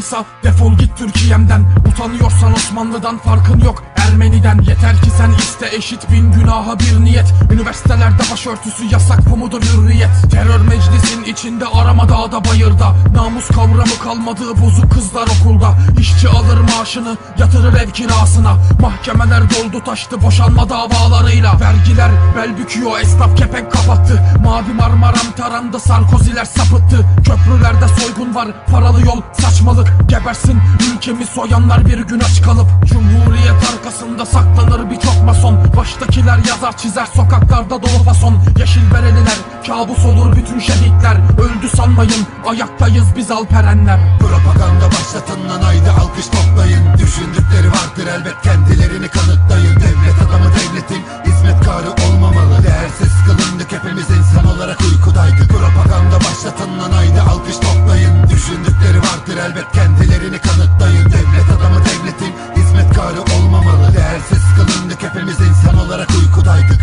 yoksa defol git Türkiye'mden. Utanıyorsan Osmanlı'dan farkın yok. Ermeniden Yeter ki sen iste. Eşit bin günaha bir niyet. Üniversitelerde başörtüsü yasak bu mudur hürriyet? Terör meclisin içinde arama dağda bayırda. Namus kavramı kalmadığı bozuk kızlar okulda. İşçi alır maaşını yatırır ev kirasına. Mahkemeler doldu taştı boşanma davalarıyla. Vergiler bel büküyor esnaf kepenk kapattı. Mavi Marmaram tarandı Sarkoziler sapıttı. Köprülerde soygun var paralı yol saçmalık Gebersin ülkemi soyanlar bir gün aç kalıp. Cumhuriyet arkasında saklanır birçok mason. Baştakiler yazar çizer sokaklarda dolu fason. Yeşil bereliler kabus olur bütün şehitler. Öldü sanmayın ayaktayız biz alperenler. Propaganda başlatın lan alkış toplayın. Düşündükleri vardır elbet. Kendilerini kanıtlayın. Devlet adamı devletin hizmetkarı olmamalı kendilerini kanıtlayın Devlet adamı devletin. Hizmetkarı olmamalı Değersiz kılındık. Hepimiz insan olarak uykudaydık.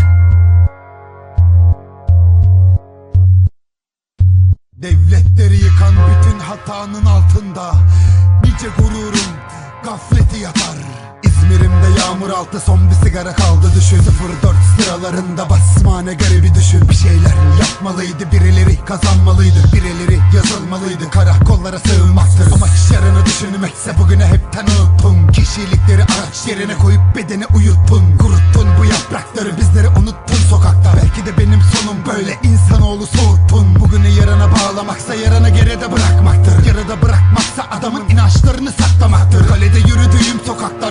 Devletleri yıkan bütün hatanın altında Nice gururun gafleti yatar yağmur altı son bir sigara kaldı düşün. 04 sıralarında basmane garibi düşün. Bir şeyler yapmalıydı birileri kazanmalıydı Birileri yazılmalıydı. Karakollara sığınmaktır. Amaç yarını düşünmekse bugüne hepten unuttun Kişilikleri araç yerine koyup bedeni uyuttun Kuruttun bu yaprakları bizleri unuttun sokakta. Belki de benim sonum böyle insanoğlu soğuttun. Bugünü yarına bağlamaksa yarını geride bırakmaktır. Yarıda bırakmaksa adamın inançlarını saklamaktır. Kalede yürüdüğüm sokaklar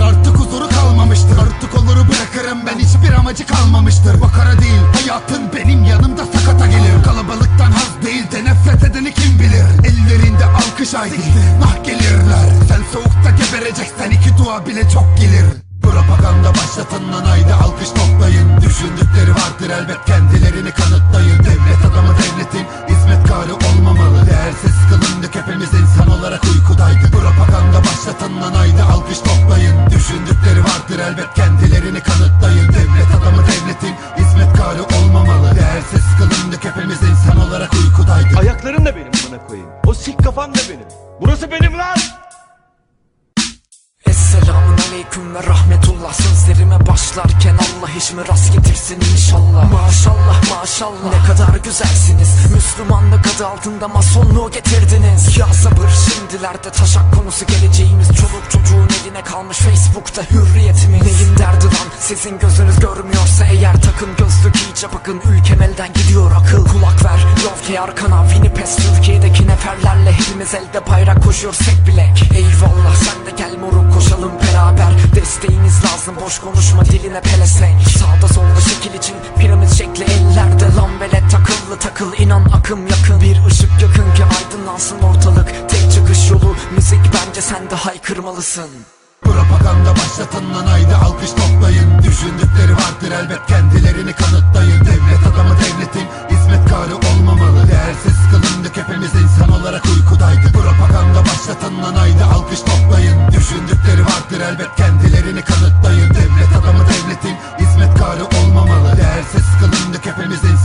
dua bile çok gelir. Propaganda başlatın lan haydi alkış toplayın. Düşündükleri vardır elbet kendilerini kanıtlayın. Devlet adamı devletin hizmetkarı olmamalı. Değersiz kılındık hepimiz insan olarak uykudaydık Propaganda başlatın lan haydi alkış toplayın. Düşündükleri vardır elbet kendilerini kanıtlayın. Devlet adamı devletin hizmetkarı olmamalı. Değersiz kılındık hepimiz insan olarak uykudaydık Ayakların da benim bana koyayım. O sik kafan da benim. Burası benim aleyküm ve rahmetullah. Sözlerime başlarken Allah işimi rast getirsin inşallah. Maşallah maşallah. Ne kadar güzelsiniz. Müslümanlık adı altında masonluğu getirdiniz. Ya sabır şimdilerde taşak konusu geleceğimiz. Çoluk çocuğun eline kalmış Facebook'ta hürriyetimiz. Neyin derdi lan? Sizin gözünüz görmüyorsa eğer Takın gözlük iyice bakın. Ülkem elden gidiyor akıl Kulak ver. Ki arkana Winnipes Türkiye'deki neferlerle Hepimiz elde bayrak koşuyor sek bilek. Eyvallah sen de gel moruk koşalım Desteğiniz lazım boş konuşma diline pelesenk. Sağda solda şekil için piramit şekli ellerde Lan velet takıllı takıl inan akım yakın. Bir ışık yakın ki aydınlansın ortalık. Tek çıkış yolu müzik bence sen de haykırmalısın. Propaganda başlatın lan haydi alkış toplayın. Düşündükleri vardır elbet kendilerini kanıtlayın toplayın. Düşündükleri vardır elbet kendilerini kanıtlayın. Devlet adamı devletin hizmetkarı olmamalı. Değersiz kılındık hepimizin